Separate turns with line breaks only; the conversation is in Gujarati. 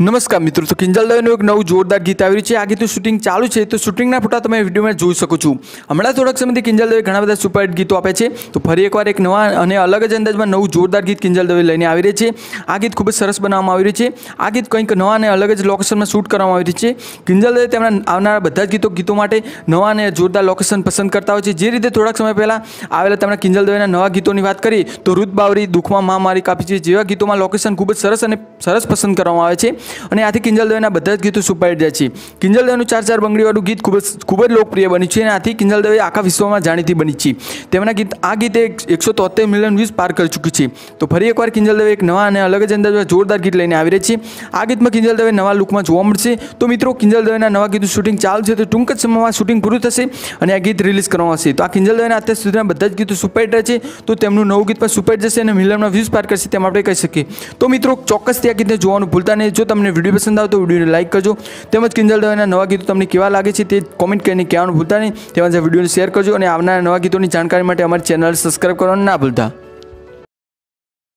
નમસ્કાર મિત્રો, તો કિંજલ દવેનું એક નવું જોરદાર ગીત આવ્યું છે. આ ગીતનું શૂટિંગ ચાલુ છે, તો શૂટિંગના ફોટા તમે વિડીયોમાં જોઈ શકો છો. હમણાં થોડાક સમયથી કિંજલ દવે ઘણા બધા સુપરહિટ ગીતો આપે છે. તો ફરી એકવાર એક નવા અને અલગ જ અંદાજમાં નવું જોરદાર ગીત કિંજલ દવે લઈને આવી રહી છે. આ ગીત ખૂબ જ સરસ બનાવવામાં આવી રહ્યું છે. આ ગીત કંઈક નવા અને અલગ જ લોકેશનમાં શૂટ કરવામાં આવી રહ્યું છે. કિંજલ દવે તેમના આવનારા બધા જ ગીતો ગીતો માટે નવા અને જોરદાર લોકેશન પસંદ કરતા હોય છે. જે રીતે થોડાક સમય પહેલાં આવેલા તેમના કિંજલ દવેના નવા ગીતોની વાત કરી, તો રુદ બાવરી દુઃખમાં મહામારી કાપી છે. જેવા ગીતોમાં લોકેશન ખૂબ જ સરસ અને સરસ પસંદ કરવામાં આવે છે. અને આથી કિંજલ દવેના બધા જ ગીતો સુપરહિટ જાય છે. કિંજલ દવેનું ચાર ચાર બંગડીવાળું ગીત ખૂબ જ ખૂબ જ લોકપ્રિય બન્યું છે અને આથી કિંજલ દવે આખા વિશ્વમાં જાણીતી બની છે. તેમના ગીત, આ ગીતે એકસો તોતેર મિલિયન વ્યૂઝ પાર કરી ચૂકી છે. તો ફરી એકવાર કિંજલ દવે એક નવા અને અલગ જ અંદાજમાં જોરદાર ગીત લઈને આવી રહી છે. આ ગીતમાં કિંજલ દવે નવા લુકમાં જોવા મળશે. તો મિત્રો, કિંજલ દવેના નવા ગીતનું શૂટિંગ ચાલુ છે. તો ટૂંક જ સમયમાં શૂટિંગ પૂરું થશે અને આ ગીત રિલીઝ કરવામાં આવશે. તો આ કિંજલ દવેના અત્યાર સુધીના બધા જ ગીતો સુપરહિટ છે. તો તેમનું નવું ગીત પણ સુપરહિટ જશે અને મિલિયનમાં વ્યૂઝ પાર કરશે તેમ આપણે કહી શકીએ. તો મિત્રો, ચોક્કસથી આ ગીતને જોવાનું ભૂલતા નહીં. જો તમને વીડિયો પસંદ આવે તો વિડીયોને લાઈક કરજો. તેમજ કિંજલ દવેના નવા ગીતો તમને કેવા લાગે છે તે કોમેન્ટ કરીને કહેવાનું ભૂલતા નહીં. તેમજ આ વિડીયોને શેર કરજો અને આવનારા નવા ગીતોની જાણકારી માટે અમારી ચેનલ સબસ્ક્રાઈબ કરવાનું ના ભૂલતા.